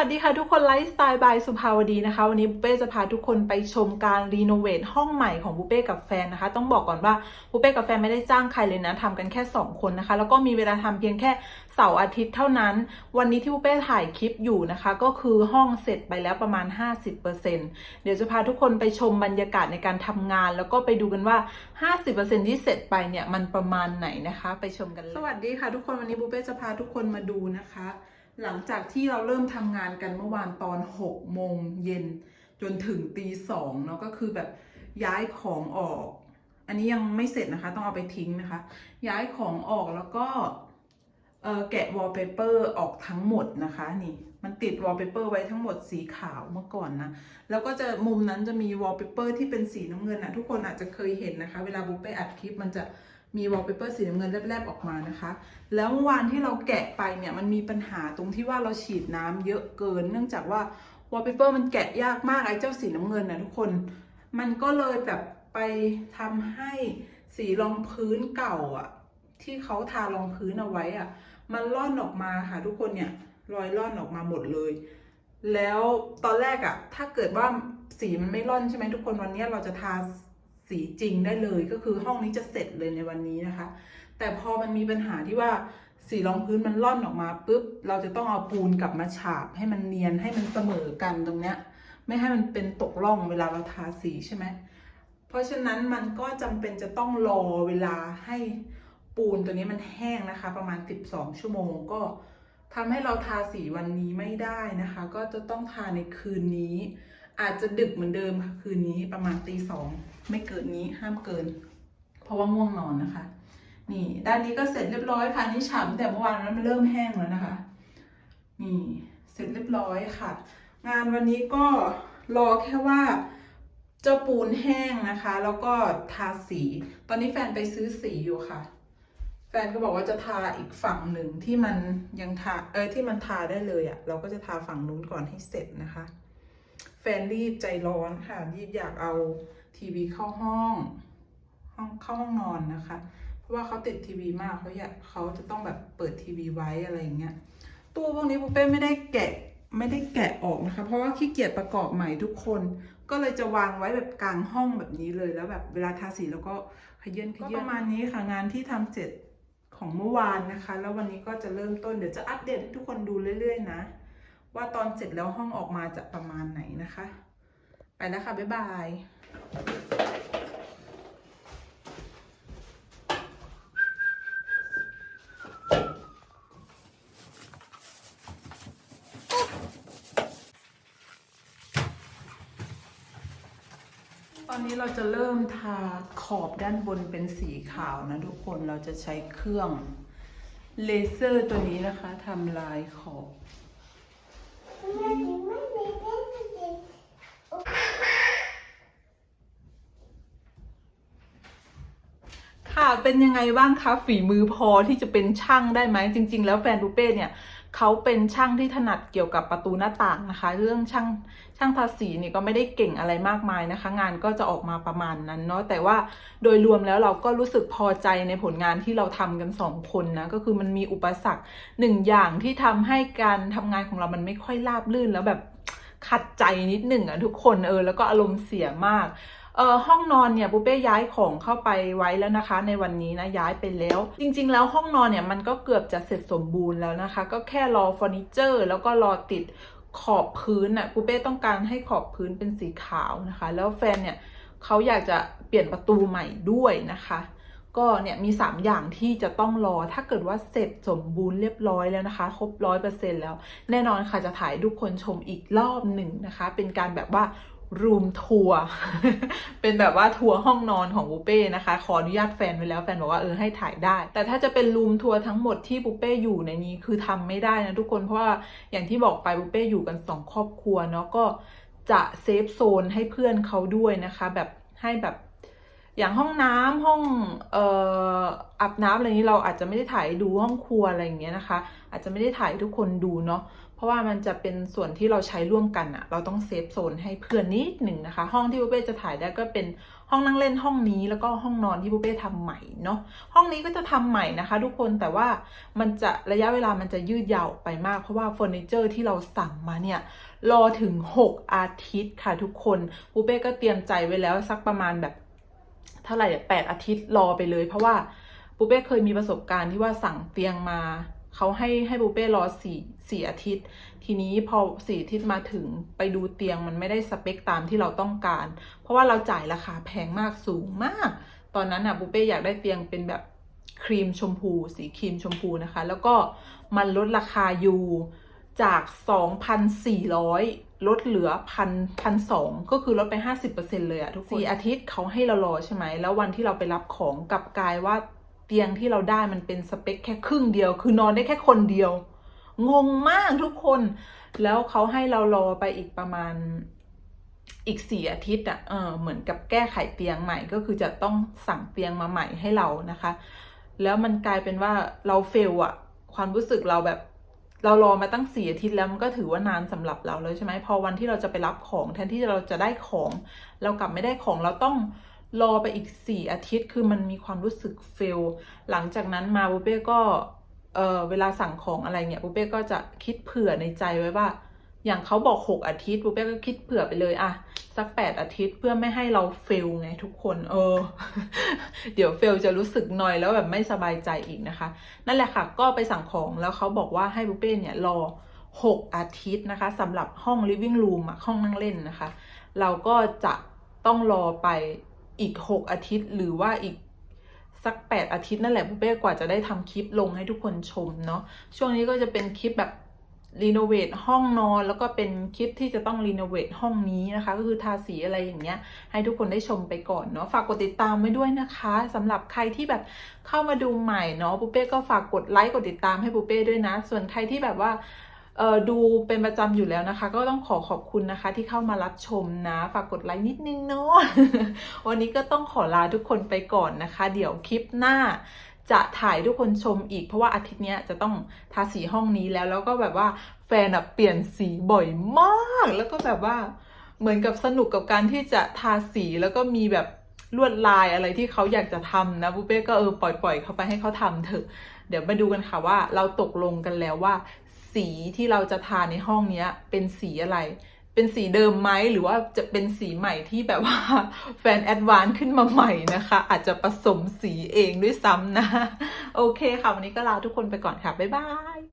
วัสดีค่ะทุกคนไลฟ์สไตล์บายสุภาวดีนะคะ วันนี้บุเป้จะพาทุกคนไปชมการรีโนเวทห้องใหม่ของบุเป้กับแฟนนะคะ ต้องบอกก่อนว่าบุเป้กับแฟนไม่ได้จ้างใครเลยนะทำกันแค่ 2 คนนะคะ แล้วก็มีเวลาทำเพียงแค่เสาร์อาทิตย์เท่านั้น วันนี้ที่บุเป้ถ่ายคลิปอยู่นะคะ ก็คือห้องเสร็จไปแล้วประมาณ 50%เดี๋ยวจะพาทุกคนไปชมบรรยากาศในการทำงาน แล้วก็ไปดูกันว่า 50%ที่เสร็จไปเนี่ยมันประมาณไหนนะคะ ไปชมกันเลยสวัสดีค่ะทุกคนวันนี้บุเป้จะพาทุกคนมาดูนะคะ หลังจากที่เราเริ่มทำงานกันเมื่อวานตอน6โมงเย็นจนถึงตีสองเนาะก็คือแบบย้ายของออก อันนี้ยังไม่เสร็จนะคะ ต้องเอาไปทิ้งนะคะ ย้ายของออกแล้วก็แกะวอลเปเปอร์ออกทั้งหมดนะคะนี่มันติดวอลเปเปอร์ไว้ทั้งหมดสีขาวเมื่อก่อนนะ แล้วก็จะมุมนั้นจะมีวอลเปเปอร์ที่เป็นสีน้ำเงินนะทุกคนอาจจะเคยเห็นนะคะ เวลาบุ๊กไปอัดคลิปมันจะ มีวอลเปเปอร์สีน้ำเงินแลบๆออกมานะคะ แล้วเมื่อวานที่เราแกะไปเนี่ยมันมีปัญหาตรงที่ว่าเราฉีดน้ำเยอะเกิน เนื่องจากว่าวอลเปเปอร์มันแกะยากมากไอ้เจ้าสีน้ำเงินนะทุกคน มันก็เลยแบบไปทำให้สีรองพื้นเก่าอะที่เขาทารองพื้นเอาไว้อะมันล่อนออกมาค่ะทุกคนเนี่ยรอยล่อนออกมาหมดเลย แล้วตอนแรกอะถ้าเกิดว่าสีมันไม่ร่อนใช่ไหมทุกคนวันนี้เราจะทา สีจริงได้เลยก็คือห้องนี้จะเสร็จเลยในวันนี้นะคะ แต่พอมันมีปัญหาที่ว่าสีรองพื้นมันร่อนออกมาปุ๊บเราจะต้องเอาปูนกลับมาฉาบให้มันเนียนให้มันเสมอกันตรงเนี้ย ไม่ให้มันเป็นตกร่องเวลาเราทาสีใช่ไหมเพราะฉะนั้นมันก็จำเป็นจะต้องรอเวลาให้ปูนตัวนี้มันแห้งนะคะ ประมาณ 12 ชั่วโมงก็ทำให้เราทาสีวันนี้ไม่ได้นะคะ ก็จะต้องทาในคืนนี้ อาจจะดึกเหมือนเดิมคืนนี้ประมาณตีสองไม่เกินนี้ห้ามเกิน เพราะว่าง่วงนอนนะคะ นี่ ด้านนี้ก็เสร็จเรียบร้อยค่ะนี่ฉาบแต่เมื่อวานแล้วมันเริ่มแห้งแล้วนะคะ นี่เสร็จเรียบร้อยค่ะ งานวันนี้ก็รอแค่ว่าเจ้าปูนแห้งนะคะ แล้วก็ทาสี ตอนนี้แฟนไปซื้อสีอยู่ค่ะ แฟนก็บอกว่าจะทาอีกฝั่งหนึ่งที่มันยังทาเออที่มันทาได้เลยอะ่ะ เราก็จะทาฝั่งนู้นก่อนให้เสร็จนะคะ แฟนรีบใจร้อนค่ะ รีบอยากเอาทีวีเข้าห้อง ห้องเข้าห้องนอนนะคะ เพราะว่าเขาติดทีวีมากเขาอยากเขาจะต้องแบบเปิดทีวีไว้อะไรอย่างเงี้ยตู้พวกนี้ปุ๊เป้ไม่ได้แกะไม่ได้แกะออกนะคะ เพราะว่าขี้เกียจประกอบใหม่ทุกคน ก็เลยจะวางไว้แบบกลางห้องแบบนี้เลยแล้วแบบเวลาทาสีแล้วก็ขยื่นขยื่นประมาณนี้ค่ะงานที่ทำเสร็จของเมื่อวานนะคะ แล้ววันนี้ก็จะเริ่มต้นเดี๋ยวจะอัปเดตให้ทุกคนดูเรื่อย ๆ นะ ว่าตอนเสร็จแล้วห้องออกมาจะประมาณไหนนะคะ ไปแล้วค่ะ บ๊ายบายตอนนี้เราจะเริ่มทาขอบด้านบนเป็นสีขาวนะทุกคนเราจะใช้เครื่องเลเซอร์ตัวนี้นะคะทำลายขอบ ค่ะเป็นยังไงบ้างคะฝีมือพอที่จะเป็นช่างได้ไหมจริง ๆ แล้วแฟนดูเป้เนี่ย เขาเป็นช่างที่ถนัดเกี่ยวกับประตูหน้าต่างนะคะ เรื่องช่างช่างทาสีนี่ก็ไม่ได้เก่งอะไรมากมายนะคะ งานก็จะออกมาประมาณนั้นเนาะแต่ว่าโดยรวมแล้วเราก็รู้สึกพอใจในผลงานที่เราทำกันสองคนนะก็คือมันมีอุปสรรคหนึ่งอย่างที่ทำให้การทำงานของเรามันไม่ค่อยราบรื่นแล้วแบบขัดใจนิดหนึ่งอะทุกคนเออแล้วก็อารมณ์เสียมาก เออห้องนอนเนี่ยปูเป้ย้ายของเข้าไปไว้แล้วนะคะ ในวันนี้นะย้ายไปแล้ว จริง ๆ แล้วห้องนอนเนี่ยมันก็เกือบจะเสร็จสมบูรณ์แล้วนะคะ ก็แค่รอเฟอร์นิเจอร์ แล้วก็รอติดขอบพื้นน่ะปูเป้ต้องการให้ขอบพื้นเป็นสีขาวนะคะ แล้วแฟนเนี่ยเขาอยากจะเปลี่ยนประตูใหม่ด้วยนะคะก็เนี่ยมี 3 อย่างที่จะต้องรอถ้าเกิดว่าเสร็จสมบูรณ์เรียบร้อยแล้วนะคะ ครบร้อยเปอร์เซ็นแล้ว แน่นอนค่ะจะถ่ายทุกคนชมอีกรอบหนึ่งนะคะ เป็นการแบบว่า รูมทัวร์เป็นแบบว่าทัวร์ห้องนอนของบุเป้นะคะ ขออนุญาตแฟนไว้แล้วแฟนบอกว่าเออให้ถ่ายได้ แต่ถ้าจะเป็นรูมทัวร์ทั้งหมดที่บุเป้อยู่ในนี้คือทำไม่ได้นะทุกคนเพราะว่าอย่างที่บอกไปบุเป้อยู่กันสองครอบครัวเนาะก็จะเซฟโซนให้เพื่อนเขาด้วยนะคะ แบบให้แบบอย่างห้องน้ำห้องเอ่ออาบน้ำอะไรนี้เราอาจจะไม่ได้ถ่ายดูห้องครัวอะไรอย่างเงี้ยนะคะ อาจจะไม่ได้ถ่ายทุกคนดูเนาะ เพราะว่ามันจะเป็นส่วนที่เราใช้ร่วมกันอะเราต้องเซฟโซนให้เพื่อนนิดหนึ่งนะคะ ห้องที่บุเป้จะถ่ายได้ก็เป็นห้องนั่งเล่นห้องนี้แล้วก็ห้องนอนที่บุเป้ทำใหม่เนาะห้องนี้ก็จะทำใหม่นะคะ ทุกคนแต่ว่ามันจะระยะเวลามันจะยืดยาวไปมาก เพราะว่าเฟอร์นิเจอร์ที่เราสั่งมาเนี่ยรอถึง 6 อาทิตย์ค่ะทุกคนปูเป้ก็เตรียมใจไว้แล้วสักประมาณแบบเท่าไหร่แปดอาทิตย์รอไปเลย เพราะว่าปูเป้เคยมีประสบการณ์ที่ว่าสั่งเตียงมา เขาให้ให้ปูเป้รอสี่สี่อาทิตย์ ทีนี้พอสี่อาทิตย์มาถึงไปดูเตียงมันไม่ได้สเปคตามที่เราต้องการ เพราะว่าเราจ่ายราคาแพงมากสูงมาก ตอนนั้นอะปูเป้อยากได้เตียงเป็นแบบครีมชมพู สีครีมชมพูนะคะ แล้วก็มันลดราคาอยู่จาก 2,400 ลดเหลือพันพันสองก็คือลดไป 50%เลยอะทุกคนสี่อาทิตย์เขาให้เรารอใช่ไหม แล้ววันที่เราไปรับของกลับกลายว่า เตียงที่เราได้มันเป็นสเปคแค่ครึ่งเดียว คือนอนได้แค่คนเดียว งงมากทุกคน แล้วเขาให้เรารอไปอีกประมาณอีกสี่อาทิตย์อะเออเหมือนกับแก้ไขเตียงใหม่ก็คือจะต้องสั่งเตียงมาใหม่ให้เรานะคะ แล้วมันกลายเป็นว่าเราเฟลอะความรู้สึกเราแบบเรารอมาตั้งสี่อาทิตย์แล้วมันก็ถือว่านานสำหรับเราแล้วใช่ไหมพอวันที่เราจะไปรับของแทนที่เราจะได้ของ เรากลับไม่ได้ของเราต้อง รอไปอีกสี่อาทิตย์ คือมันมีความรู้สึกเฟล หลังจากนั้นมาบุเป้ก็เออเวลาสั่งของอะไรเนี่ยบุเป้ก็จะคิดเผื่อในใจไว้ว่า อย่างเขาบอกหกอาทิตย์บุเป้ก็คิดเผื่อไปเลยอะสักแปดอาทิตย์เพื่อไม่ให้เราเฟลไงทุกคน เออ เดี๋ยวเฟลจะรู้สึกหน่อยแล้วแบบไม่สบายใจอีกนะคะ นั่นแหละค่ะ ก็ไปสั่งของแล้วเขาบอกว่าให้บุเป้เนี่ยรอ 6 อาทิตย์นะคะสำหรับห้อง living room อะห้องนั่งเล่นนะคะ เราก็จะต้องรอไป อีก 6 อาทิตย์ หรือว่าอีกสัก 8 อาทิตย์นั่นแหละบุฟเป้กว่าจะได้ทำคลิปลงให้ทุกคนชมเนาะช่วงนี้ก็จะเป็นคลิปแบบรีโนเวทห้องนอนแล้วก็เป็นคลิปที่จะต้องรีโนเวทห้องนี้นะคะ ก็คือทาสีอะไรอย่างเงี้ย ให้ทุกคนได้ชมไปก่อนเนาะฝากกดติดตามไว้ด้วยนะคะสำหรับใครที่แบบเข้ามาดูใหม่เนาะปูเป้ก็ฝากกดไลค์กดติดตามให้ปูเป้ด้วยนะ ส่วนใครที่แบบว่า ดูเป็นประจำอยู่แล้วนะคะ ก็ต้องขอขอบคุณนะคะที่เข้ามารับชมนะ ฝากกดไลค์นิดนึงเนาะวันนี้ก็ต้องขอลาทุกคนไปก่อนนะคะ เดี๋ยวคลิปหน้าจะถ่ายทุกคนชมอีก เพราะว่าอาทิตย์นี้จะต้องทาสีห้องนี้แล้ว แล้วก็แบบว่าแฟนเปลี่ยนสีบ่อยมาก แล้วก็แบบว่าเหมือนกับสนุกกับการที่จะทาสีแล้วก็มีแบบลวดลายอะไรที่เขาอยากจะทำนะบุเป้ก็เออปล่อยปล่อยเขาไปให้เขาทำเถอะ เดี๋ยวมาดูกันค่ะว่าเราตกลงกันแล้วว่า สีที่เราจะทาในห้องเนี้ยเป็นสีอะไร เป็นสีเดิมไหมหรือว่าจะเป็นสีใหม่ที่แบบว่าแฟนแอดวานซ์ขึ้นมาใหม่นะคะ อาจจะผสมสีเองด้วยซ้ำนะ โอเคค่ะ วันนี้ก็ลาทุกคนไปก่อนค่ะ บ๊ายบาย